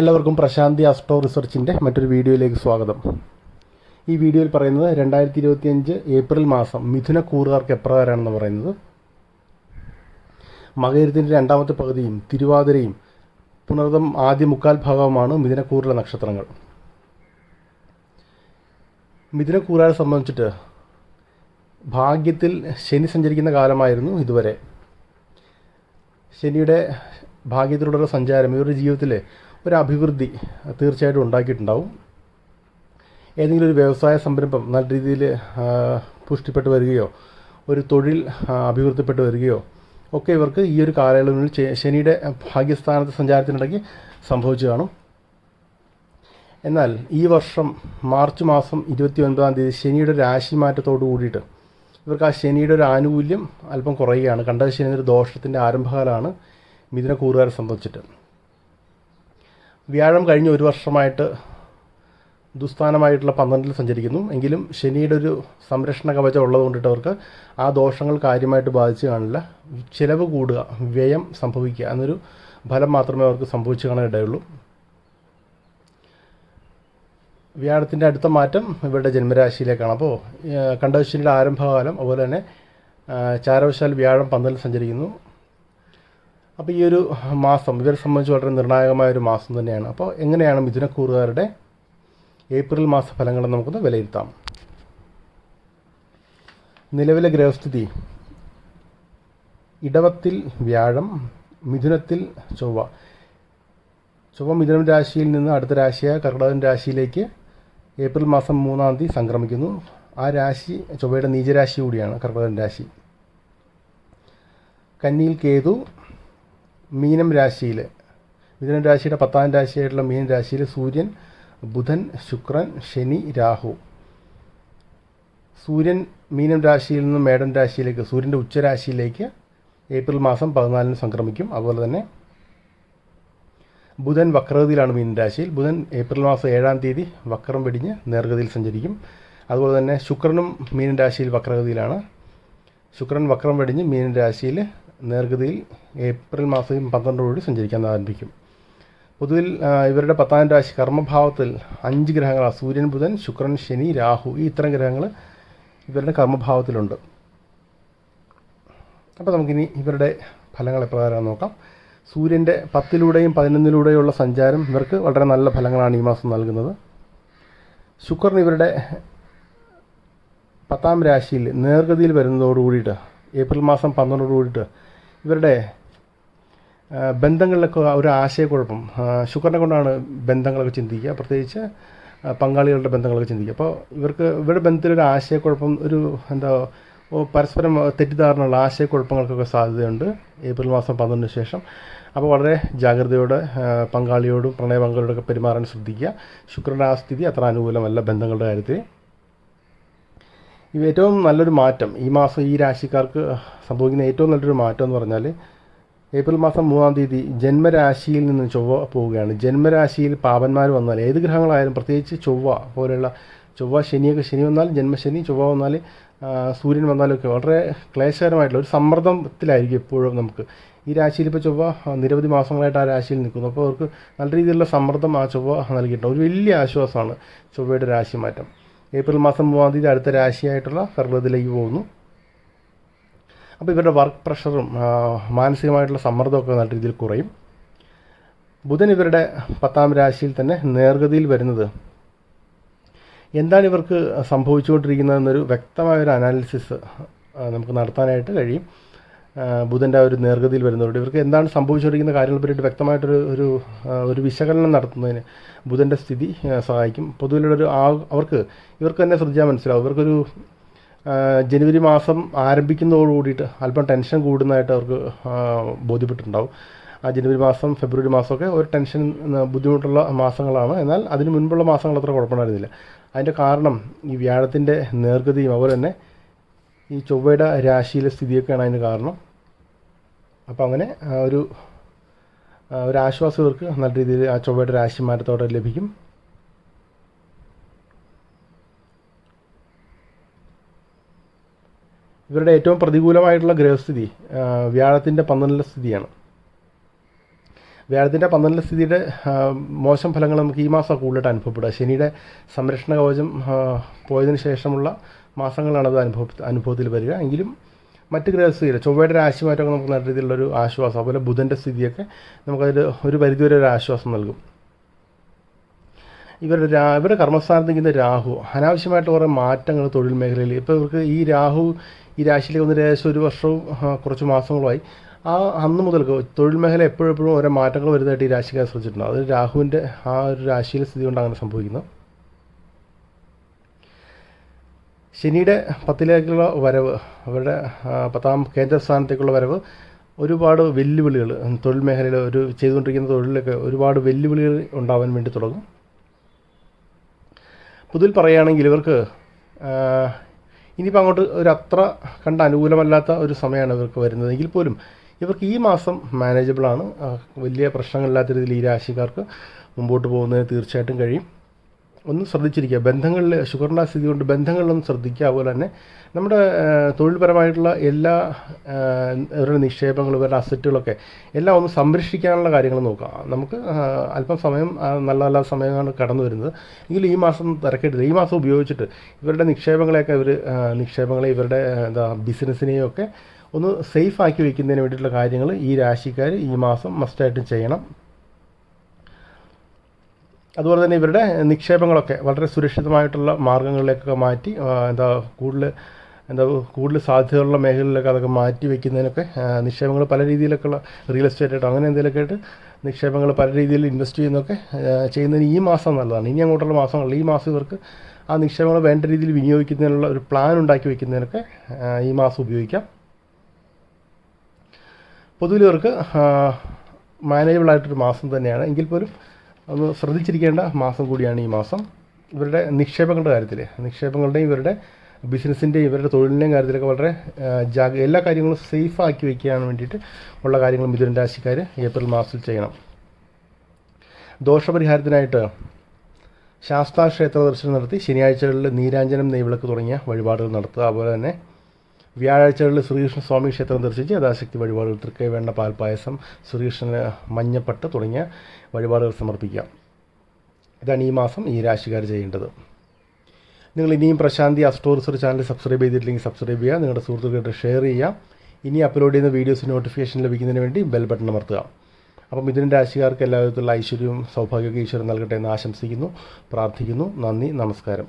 എല്ലാവർക്കും പ്രശാന്തി അസ്ട്രോ റിസർച്ചിന്റെ മറ്റൊരു വീഡിയോയിലേക്ക് സ്വാഗതം. ഈ വീഡിയോയിൽ പറയുന്നത് രണ്ടായിരത്തി ഇരുപത്തിയഞ്ച് ഏപ്രിൽ മാസം മിഥുന കൂറുകാർക്ക് എപ്രകാരമാണെന്ന് പറയുന്നത്. മകരത്തിന്റെ രണ്ടാമത്തെ പകുതിയും തിരുവാതിരയും പുനർദം ആദ്യ മുക്കാൽ ഭാഗവുമാണ് മിഥുനക്കൂറിലെ നക്ഷത്രങ്ങൾ. മിഥുനക്കൂറുകാരെ സംബന്ധിച്ചിട്ട് ഭാഗ്യത്തിൽ ശനി സഞ്ചരിക്കുന്ന കാലമായിരുന്നു ഇതുവരെ. ശനിയുടെ ഭാഗ്യത്തിലൂടെയുള്ള സഞ്ചാരം ഇവരുടെ ജീവിതത്തിൽ ഒരു അഭിവൃദ്ധി തീർച്ചയായിട്ടും ഉണ്ടാക്കിയിട്ടുണ്ടാവും. ഏതെങ്കിലും ഒരു വ്യവസായ സംരംഭം നല്ല രീതിയിൽ പുഷ്ടിപ്പെട്ട് വരികയോ ഒരു തൊഴിൽ അഭിവൃദ്ധിപ്പെട്ട് വരികയോ ഒക്കെ ഇവർക്ക് ഈ ഒരു കാലയളവിൽ ശനിയുടെ ഭാഗ്യസ്ഥാനത്ത് സഞ്ചാരത്തിനിടയ്ക്ക് സംഭവിച്ചു കാണും. എന്നാൽ ഈ വർഷം മാർച്ച് മാസം ഇരുപത്തി ഒൻപതാം തീയതി ശനിയുടെ രാശി മാറ്റത്തോട് കൂടിയിട്ട് ഇവർക്ക് ആ ശനിയുടെ ഒരു ആനുകൂല്യം അല്പം കുറയുകയാണ്. കണ്ടത് ശനി ഒരു ദോഷത്തിന്റെ ആരംഭകാലമാണ് മിഥുന കൂറുകാരെ സംബന്ധിച്ചിട്ട്. വ്യാഴം കഴിഞ്ഞ ഒരു വർഷമായിട്ട് ദുസ്ഥാനമായിട്ടുള്ള പന്ത്രണ്ടിൽ സഞ്ചരിക്കുന്നു. എങ്കിലും ശനിയുടെ ഒരു സംരക്ഷണ കവചം ഉള്ളത് കൊണ്ടിട്ട് അവർക്ക് ആ ദോഷങ്ങൾ കാര്യമായിട്ട് ബാധിച്ച് കാണില്ല. ചിലവ് കൂടുക വ്യയം സംഭവിക്കുക എന്നൊരു ഫലം മാത്രമേ അവർക്ക് സംഭവിച്ചു കാണാൻ ഇടയുള്ളൂ വ്യാഴത്തിന്റെ അടുത്ത മാറ്റം ഇവരുടെ ജന്മരാശിയിലേക്കാണ്. അപ്പോൾ കണ്ടശനിയുടെ ആരംഭകാലം അതുപോലെ തന്നെ ചാരവശാൽ വ്യാഴം പന്തലിൽ സഞ്ചരിക്കുന്നു. അപ്പോൾ ഈ ഒരു മാസം ഇവരെ സംബന്ധിച്ച് വളരെ നിർണായകമായ ഒരു മാസം തന്നെയാണ്. അപ്പോൾ എങ്ങനെയാണ് മിഥുനക്കൂറുകാരുടെ ഏപ്രിൽ മാസ ഫലങ്ങൾ നമുക്കൊന്ന് വിലയിരുത്താം. നിലവിലെ ഗ്രഹസ്ഥിതി. ഇടവത്തിൽ വ്യാഴം മിഥുനത്തിൽ ചൊവ്വ. ചൊവ്വ മിഥുനം രാശിയിൽ നിന്ന് അടുത്ത രാശിയായ കർക്കിടകൻ രാശിയിലേക്ക് ഏപ്രിൽ മാസം മൂന്നാം തീയതി സംക്രമിക്കുന്നു. ആ രാശി ചൊവ്വയുടെ നീചരാശി കൂടിയാണ് കർക്കിടകൻ രാശി. കന്നിയിൽ കേതു മീനം രാശിയിൽ മിഥുനം രാശിയുടെ പത്താം രാശിയായിട്ടുള്ള മീനം രാശിയിൽ സൂര്യൻ ബുധൻ ശുക്രൻ ശനി രാഹു. സൂര്യൻ മീനം രാശിയിൽ നിന്നും മേടൻ രാശിയിലേക്ക് സൂര്യന്റെ ഉച്ചരാശിയിലേക്ക് ഏപ്രിൽ മാസം പതിനാലിന് സംക്രമിക്കും. അതുപോലെ തന്നെ ബുധൻ വക്രഗതിയിലാണ് മീൻ രാശിയിൽ. ബുധൻ ഏപ്രിൽ മാസം ഏഴാം തീയതി വക്രം വെടിഞ്ഞ് നേർഗതിയിൽ സഞ്ചരിക്കും. അതുപോലെ തന്നെ ശുക്രനും മീൻ രാശിയിൽ വക്രഗതിയിലാണ്. ശുക്രൻ വക്രം വെടിഞ്ഞ് മീൻ രാശിയിൽ നേർഗതിയിൽ ഏപ്രിൽ മാസം പന്ത്രണ്ടോടുകൂടി സഞ്ചരിക്കാൻ ആരംഭിക്കും. പൊതുവിൽ ഇവരുടെ പത്താം രാശി കർമ്മഭാവത്തിൽ അഞ്ച് ഗ്രഹങ്ങളാണ്. സൂര്യൻ ബുധൻ ശുക്രൻ ശനി രാഹു ഈ ഇത്തരം ഗ്രഹങ്ങൾ ഇവരുടെ കർമ്മഭാവത്തിലുണ്ട്. അപ്പോൾ നമുക്കിനി ഇവരുടെ ഫലങ്ങൾ എപ്രകാരം നോക്കാം. സൂര്യന്റെ പത്തിലൂടെയും പതിനൊന്നിലൂടെയുള്ള സഞ്ചാരം ഇവർക്ക് വളരെ നല്ല ഫലങ്ങളാണ് ഈ മാസം നൽകുന്നത്. ശുക്രൻ ഇവരുടെ പത്താം രാശിയിൽ നേർഗതിയിൽ വരുന്നതോട് കൂടിയിട്ട് ഏപ്രിൽ മാസം പന്ത്രണ്ടോട് കൂടിയിട്ട് ഇവരുടെ ബന്ധങ്ങളിലൊക്കെ ഒരു ആശയക്കുഴപ്പം. ശുക്രനെ കൊണ്ടാണ് ബന്ധങ്ങളൊക്കെ ചിന്തിക്കുക. പ്രത്യേകിച്ച് പങ്കാളികളുടെ ബന്ധങ്ങളൊക്കെ ചിന്തിക്കുക. അപ്പോൾ ഇവർക്ക് ഇവരുടെ ബന്ധത്തിലൊരു ആശയക്കുഴപ്പം ഒരു എന്താ പരസ്പരം തെറ്റിദ്ധാരണയുള്ള ആശയക്കുഴപ്പങ്ങൾക്കൊക്കെ സാധ്യതയുണ്ട്. ഏപ്രിൽ മാസം പന്ത്രണ്ടിന് ശേഷം. അപ്പോൾ വളരെ ജാഗ്രതയോടെ പങ്കാളിയോടും പ്രണയ പങ്കാളിയോടൊക്കെ പെരുമാറാൻ ശ്രദ്ധിക്കുക. ശുക്രന്റെ ആ സ്ഥിതി അത്ര അനുകൂലമല്ല ബന്ധങ്ങളുടെ കാര്യത്തിൽ. ഏറ്റവും നല്ലൊരു മാറ്റം. ഈ മാസം ഈ രാശിക്കാർക്ക് സംഭവിക്കുന്ന ഏറ്റവും നല്ലൊരു മാറ്റം എന്ന് പറഞ്ഞാൽ ഏപ്രിൽ മാസം മൂന്നാം തീയതി ജന്മരാശിയിൽ നിന്ന് ചൊവ്വ പോവുകയാണ്. ജന്മരാശിയിൽ പാപന്മാർ വന്നാൽ ഏത് ഗ്രഹങ്ങളായാലും പ്രത്യേകിച്ച് ചൊവ്വ പോലെയുള്ള ചൊവ്വ ശനിയൊക്കെ ശനി വന്നാൽ ജന്മശനി ചൊവ്വ വന്നാൽ സൂര്യൻ വന്നാലൊക്കെ വളരെ ക്ലേശകരമായിട്ടുള്ള ഒരു സമ്മർദ്ദത്തിലായിരിക്കും എപ്പോഴും നമുക്ക്. ഈ രാശിയിൽ ഇപ്പോൾ ചൊവ്വ നിരവധി മാസങ്ങളായിട്ട് ആ രാശിയിൽ നിൽക്കുന്നു. അപ്പോൾ അവർക്ക് നല്ല രീതിയിലുള്ള സമ്മർദ്ദം ആ ചൊവ്വ നൽകിയിട്ടുണ്ട്. ഒരു വലിയ ആശ്വാസമാണ് ചൊവ്വയുടെ രാശി മാറ്റം ഏപ്രിൽ മാസം മൂന്നാം തീയതി അടുത്ത രാശിയായിട്ടുള്ള കർമ്മത്തിലേക്ക് പോകുന്നു. അപ്പോൾ ഇവരുടെ വർക്ക് പ്രഷറും മാനസികമായിട്ടുള്ള സമ്മർദ്ദമൊക്കെ നല്ല രീതിയിൽ കുറയും. ബുധൻ ഇവരുടെ പത്താം രാശിയിൽ തന്നെ നേർഗതിയിൽ വരുന്നത്. എന്താണ് ഇവർക്ക് സംഭവിച്ചുകൊണ്ടിരിക്കുന്നതെന്നൊരു വ്യക്തമായൊരു അനാലിസിസ് നമുക്ക് നടത്താനായിട്ട് കഴിയും. ബുധന്റെ ഒരു നേർഗതിയിൽ വരുന്നവരുണ്ട് ഇവർക്ക് എന്താണ് സംഭവിച്ചുകൊണ്ടിരിക്കുന്ന കാര്യങ്ങളെ പറ്റിയിട്ട് വ്യക്തമായിട്ടൊരു ഒരു ഒരു വിശകലനം നടത്തുന്നതിന് ബുധന്റെ സ്ഥിതി സഹായിക്കും. പൊതുവിലൊരു ആ അവർക്ക് ഇവർക്ക് തന്നെ ശ്രദ്ധിച്ചാൽ മനസ്സിലാവും. ഇവർക്കൊരു ജനുവരി മാസം ആരംഭിക്കുന്നതോട് കൂടിയിട്ട് അല്പം ടെൻഷൻ കൂടുന്നതായിട്ട് അവർക്ക് ബോധ്യപ്പെട്ടിട്ടുണ്ടാവും. ആ ജനുവരി മാസം ഫെബ്രുവരി മാസമൊക്കെ ഒരു ടെൻഷൻ ബുദ്ധിമുട്ടുള്ള മാസങ്ങളാണ്. എന്നാൽ അതിന് മുൻപുള്ള മാസങ്ങൾ അത്ര കുഴപ്പമുണ്ടായിരുന്നില്ല. അതിന്റെ കാരണം ഈ വ്യാഴത്തിന്റെ നേർഗതിയും അതുപോലെ തന്നെ ഈ ചൊവ്വയുടെ രാശിയിലെ സ്ഥിതിയൊക്കെയാണ് അതിന് കാരണം. അപ്പോൾ അങ്ങനെ ഒരു ഒരു ആശ്വാസം ഇവർക്ക് നല്ല രീതിയിൽ ആ ചൊവ്വയുടെ രാശി മാറ്റത്തോടെ ലഭിക്കും. ഇവരുടെ ഏറ്റവും പ്രതികൂലമായിട്ടുള്ള ഗ്രഹസ്ഥിതി വ്യാഴത്തിന്റെ പന്ത്രണ്ടിലെ സ്ഥിതിയാണ്. വ്യാഴത്തിന്റെ പന്ത്രണ്ടിലെ സ്ഥിതിയുടെ മോശം ഫലങ്ങൾ നമുക്ക് ഈ മാസം കൂടുതലായിട്ട് അനുഭവപ്പെടുക. ശനിയുടെ സംരക്ഷണ കവചം പോയതിനു ശേഷമുള്ള മാസങ്ങളാണ് അത് അനുഭവ അനുഭവത്തിൽ വരിക. എങ്കിലും മറ്റ് ഗ്രഹസ്ഥിതിയിൽ ചൊവ്വയുടെ രാശിമാറ്റമൊക്കെ നമുക്ക് നല്ല രീതിയിലുള്ളൊരു ആശ്വാസം അതുപോലെ ബുധന്റെ സ്ഥിതിയൊക്കെ നമുക്കതിൽ ഒരു പരിധിവരെ ഒരു ആശ്വാസം നൽകും. ഇവരുടെ രാ ഇവരുടെ കർമ്മസ്ഥാനത്ത് നിൽക്കുന്ന രാഹു അനാവശ്യമായിട്ട് കുറേ മാറ്റങ്ങൾ തൊഴിൽ മേഖലയിൽ ഇപ്പോൾ ഇവർക്ക് ഈ രാഹു ഈ രാശിയിലേക്ക് വന്നിട്ട് ഏകദേശം ഒരു വർഷവും കുറച്ച് മാസങ്ങളുമായി ആ അന്ന് മുതൽക്ക് തൊഴിൽ മേഖല എപ്പോഴും എപ്പോഴും ഓരോ മാറ്റങ്ങൾ വരുന്നതായിട്ട് ഈ രാശിക്കാർ ശ്രദ്ധിച്ചിട്ടുണ്ട്. അത് രാഹുവിന്റെ ആ ഒരു രാശിയിലെ സ്ഥിതി കൊണ്ട് അങ്ങനെ സംഭവിക്കുന്നത്. ശനിയുടെ പത്തിലേക്കുള്ള വരവ് അവരുടെ പത്താം കേന്ദ്ര സ്ഥാനത്തേക്കുള്ള വരവ് ഒരുപാട് വെല്ലുവിളികൾ തൊഴിൽ മേഖലയിൽ ഒരു ചെയ്തുകൊണ്ടിരിക്കുന്ന തൊഴിലിലൊക്കെ ഒരുപാട് വെല്ലുവിളികൾ ഉണ്ടാവാൻ വേണ്ടി തുടങ്ങും. പൊതുവിൽ പറയുകയാണെങ്കിൽ ഇവർക്ക് ഇനിയിപ്പോൾ അങ്ങോട്ട് ഒരു അത്ര കണ്ട അനുകൂലമല്ലാത്ത ഒരു സമയമാണ് ഇവർക്ക് വരുന്നത്. എങ്കിൽ പോലും ഇവർക്ക് ഈ മാസം മാനേജബിളാണ് വലിയ പ്രശ്നങ്ങളില്ലാത്ത രീതിയിൽ ഈ രാശിക്കാർക്ക് മുമ്പോട്ട് പോകുന്നതിന് തീർച്ചയായിട്ടും കഴിയും. ഒന്ന് ശ്രദ്ധിച്ചിരിക്കുക. ബന്ധങ്ങളിൽ ഷുഗറിന്റെ സ്ഥിതി കൊണ്ട് ബന്ധങ്ങളിലൊന്ന് ശ്രദ്ധിക്കുക. അതുപോലെ തന്നെ നമ്മുടെ തൊഴിൽപരമായിട്ടുള്ള എല്ലാ ഇവരുടെ നിക്ഷേപങ്ങളും ഇവരുടെ അസറ്റുകളൊക്കെ എല്ലാം ഒന്ന് സംരക്ഷിക്കാനുള്ള കാര്യങ്ങൾ നോക്കുക. നമുക്ക് അല്പം സമയം നല്ല നല്ല സമയമാണ് കടന്നു വരുന്നത്. എങ്കിലും ഈ മാസം തിരക്കിട്ടില്ല ഈ മാസം ഉപയോഗിച്ചിട്ട് ഇവരുടെ നിക്ഷേപങ്ങളെയൊക്കെ ഇവർ നിക്ഷേപങ്ങളെ ഇവരുടെ എന്താ ബിസിനസ്സിനെയും ഒക്കെ ഒന്ന് സേഫ് ആക്കി വയ്ക്കുന്നതിന് വേണ്ടിയിട്ടുള്ള കാര്യങ്ങൾ ഈ രാശിക്കാർ ഈ മാസം മസ്റ്റായിട്ടും ചെയ്യണം. അതുപോലെ തന്നെ ഇവരുടെ നിക്ഷേപങ്ങളൊക്കെ വളരെ സുരക്ഷിതമായിട്ടുള്ള മാർഗങ്ങളിലേക്കൊക്കെ മാറ്റി എന്താ കൂടുതൽ എന്താ കൂടുതൽ സാധ്യതകളുള്ള മേഖലകളിലൊക്കെ അതൊക്കെ മാറ്റി വെക്കുന്നതിനൊക്കെ നിക്ഷേപങ്ങൾ പല രീതിയിലൊക്കെയുള്ള റിയൽ എസ്റ്റേറ്റ് അങ്ങനെ എന്തെങ്കിലുമൊക്കെ ആയിട്ട് നിക്ഷേപങ്ങൾ പല രീതിയിൽ ഇൻവെസ്റ്റ് ചെയ്യുന്നതൊക്കെ ആ, ചെയ്യുന്നതിന് ഈ മാസം നല്ലതാണ്. ഇനി അങ്ങോട്ടുള്ള മാസങ്ങളിൽ ഈ മാസം ഇവർക്ക് ആ നിക്ഷേപങ്ങൾ വേണ്ട രീതിയിൽ വിനിയോഗിക്കുന്നതിനുള്ള ഒരു പ്ലാൻ ഉണ്ടാക്കി വെക്കുന്നതിനൊക്കെ ഈ മാസം ഉപയോഗിക്കാം. പൊതുവിൽ ഇവർക്ക് മാനേജബിൾ മാസം തന്നെയാണ്. എങ്കിൽ പോലും ഒന്ന് ശ്രദ്ധിച്ചിരിക്കേണ്ട മാസം കൂടിയാണ് ഈ മാസം. ഇവരുടെ നിക്ഷേപങ്ങളുടെ കാര്യത്തിൽ നിക്ഷേപങ്ങളുടെയും ഇവരുടെ ബിസിനസ്സിന്റെയും ഇവരുടെ തൊഴിലിന്റെയും കാര്യത്തിലൊക്കെ വളരെ ജാഗ എല്ലാ കാര്യങ്ങളും സേഫ് ആക്കി വയ്ക്കാൻ വേണ്ടിയിട്ട് ഉള്ള കാര്യങ്ങൾ മിഥുന രാശിക്കാർ ഏപ്രിൽ മാസത്തിൽ ചെയ്യണം. ദോഷപരിഹാരത്തിനായിട്ട് ശാസ്താ ക്ഷേത്ര ദർശനം നടത്തി ശനിയാഴ്ചകളിൽ നീരാഞ്ജനം നെയ്വിളക്ക് തുടങ്ങിയ വഴിപാടുകൾ നടത്തുക. അതുപോലെ തന്നെ വ്യാഴാഴ്ചകളിൽ ശ്രീകൃഷ്ണ സ്വാമി ക്ഷേത്രം ദർശിച്ച് യഥാശക്തി വഴിപാടുകൾ തൃക്കൈ വേണ്ട പാൽപ്പായസം ശ്രീകൃഷ്ണന് മഞ്ഞപ്പട്ട് തുടങ്ങിയ വഴിപാടുകൾ സമർപ്പിക്കാം. ഇതാണ് ഈ മാസം ഈ രാശിക്കാർ ചെയ്യേണ്ടത്. നിങ്ങൾ ഇനിയും Prashanthi astro research channel subscribe ചെയ്തിട്ടില്ലെങ്കിൽ സബ്സ്ക്രൈബ് ചെയ്യുക. നിങ്ങളുടെ സുഹൃത്തുക്കളുടെ ഷെയർ ചെയ്യുക. ഇനി അപ്ലോഡ് ചെയ്യുന്ന വീഡിയോസ് നോട്ടിഫിക്കേഷൻ ലഭിക്കുന്നതിന് വേണ്ടി ബെൽ ബട്ടൺ അമർത്തുക. അപ്പം ഇതിന്റെ രാശിക്കാർക്ക് എല്ലാവിധത്തിലുള്ള ഐശ്വര്യവും സൗഭാഗ്യമൊക്കെ ഈശ്വരൻ നൽകട്ടെ എന്ന് ആശംസിക്കുന്നു പ്രാർത്ഥിക്കുന്നു. നന്ദി നമസ്കാരം.